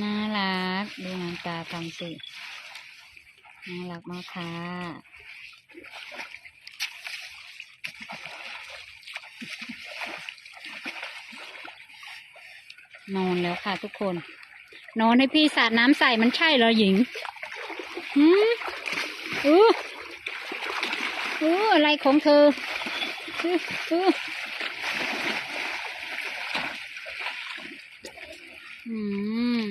น่ารัก ดูงานตาทำสิน่ารักมากค่ะนอนแล้วค่ะทุกคน นอนให้พี่สาดน้ำใส่มันใช่เหรอหญิงหืมอืออืออะไรของเธออือ อืม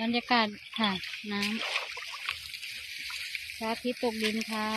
บรรยากาศค่ะ น้ำพระอาทิตย์ตกดินค่ะ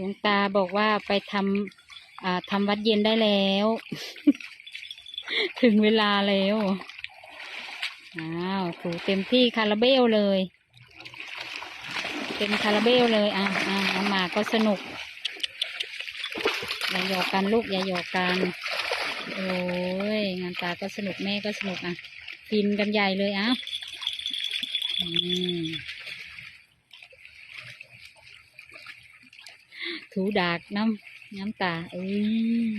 หลวงตาบอกว่าไปทำทำวัดเย็นได้แล้ว ถึงเวลาแล้วอ้าวถูเต็มที่คาราเบลเลย เต็มคาราเบลเลยอะอะเอามาก็สนุกอย่าหยอกกันลูกอย่าหยอกกันโอ้ยงานตาก็สนุกแม่ก็สนุกอะกินกันใหญ่เลยอะอืม ถูดากน้ำน้ำตาเอ้ย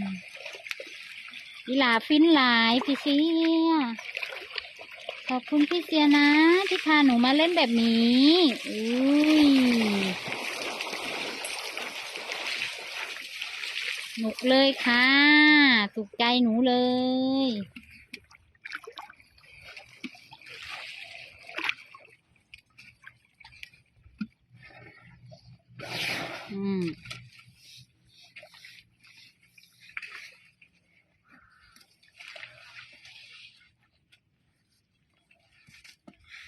อีหลาฟินหลายพี่เสียขอบคุณพี่เสียนะ ที่พาหนูมาเล่นแบบนี้อุ้ยหนุกเลยค่ะ ถูกใจหนูเลย อืม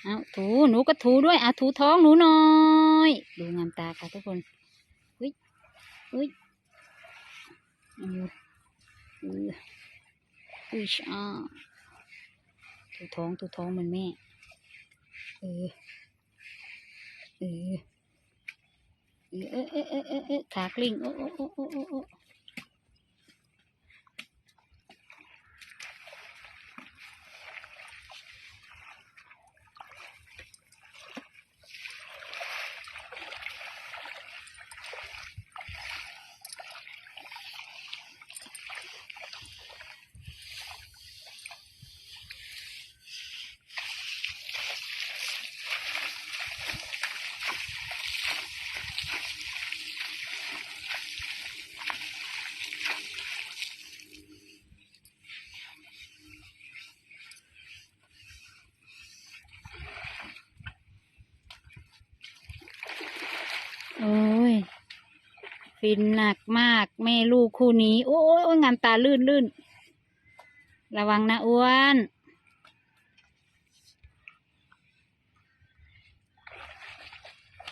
เอาถูหนูก็ถูด้วยอะถูท้องหนูหน่อยดูงามตาค่ะทุกคนอุ้ยอุ้ยอืออืออุ้ยช่าถูท้องถูท้องเหมันแม่เออเออเออเออเออเออขากลิ้งโอ้โอ้โอ้โอ้ ฟินหนักมาก แม่ลูกคู่นี้โอ้ยโอ้ยงานตาลื่นลื่นระวังนะอ้วน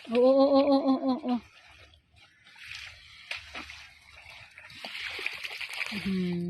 โอ้โอ้โอ้โอ้โอ้โอ้โอ้อืม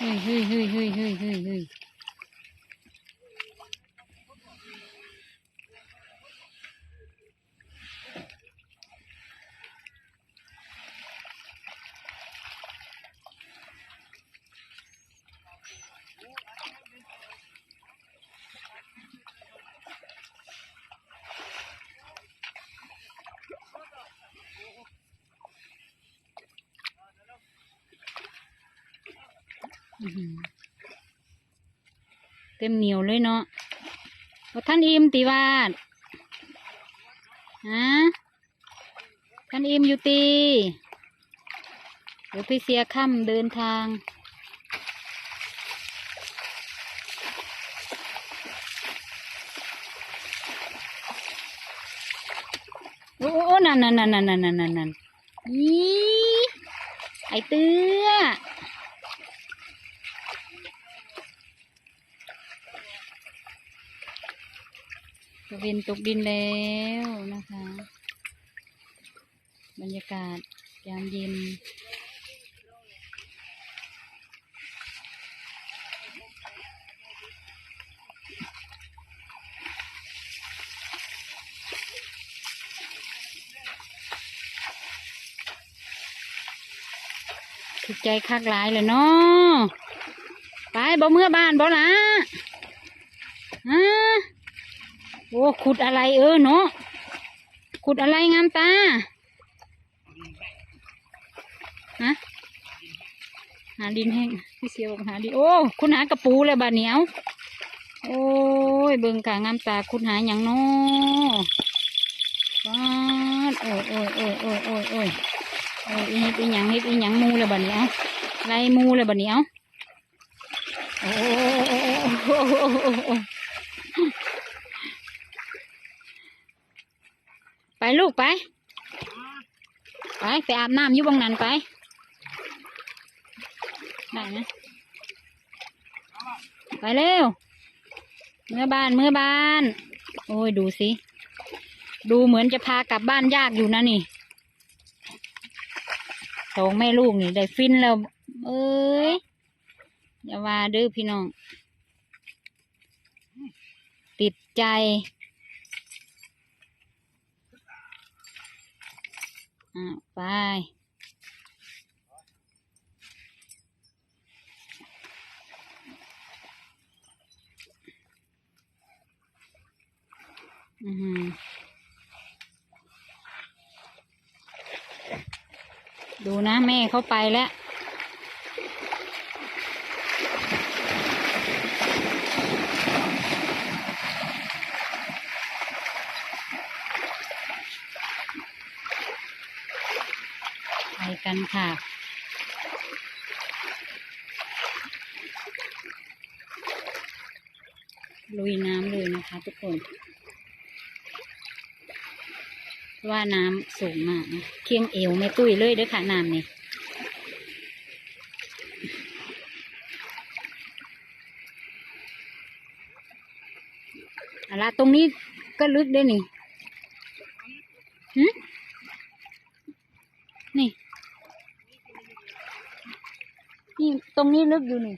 หือเฮ้ยเฮ้ เต็มเหนียวเลยเนาะท่านอิมติวาดฮะท่านอิมอยู่ตีเดี๋ยวพี่เสียค่ำเดินทางโอ้นั่นนั่นนั่นนั่นนั่นนั่นนั่นนี่ไอเตื้อ ตะเวนตกดินแล้วนะคะ บรรยากาศยามเย็นถูกใจคักหลายเลยเนาะไปบ่เมื่อบ้านบ่ละฮะ โอ้ขุดอะไรเออเนาะขุดอะไรงามตาฮะหาดินแห้งพี่เสียวบอกหาดินโอ้คุณหากระปูเลยบาเหนียวโอ้ยเบิ่งกางามตาคุณหาอย่างเนาะฟาดโอ้ยโอ้ยโอ้ยโอ้ยโอ้ยโอ้ยเอออีเฮ็ดอีหยังเฮ็ดอีหยังมูเลยบัดนี้เอาไล่หมูเลยบัดนี้เอาโอ้ไป ลูกไป ไปไปอาบน้ำอยู่บังนั้นไป ได้นะ ไปเร็ว เมื่อบ้านเมื่อบ้าน โอ้ยดูสิ ดูเหมือนจะพากลับบ้านยากอยู่นะนี่สองแม่ลูกนี่ได้ฟินแล้ว เอ้ย อย่าว่าเด้อพี่น้อง ติดใจ อ่าไปอือหือดูนะแม่เขาไปแล้ว กันค่ะ ลุยน้ำเลยนะคะทุกคน ว่าน้ำสูงมากนะเคียงเอวไม่ตุ้ยเลยเด้อค่ะน้ำนี่อะละตรงนี้ก็ลึกด้วยนี่หึ นี่ ตรงนี้ลึกอยู่นี่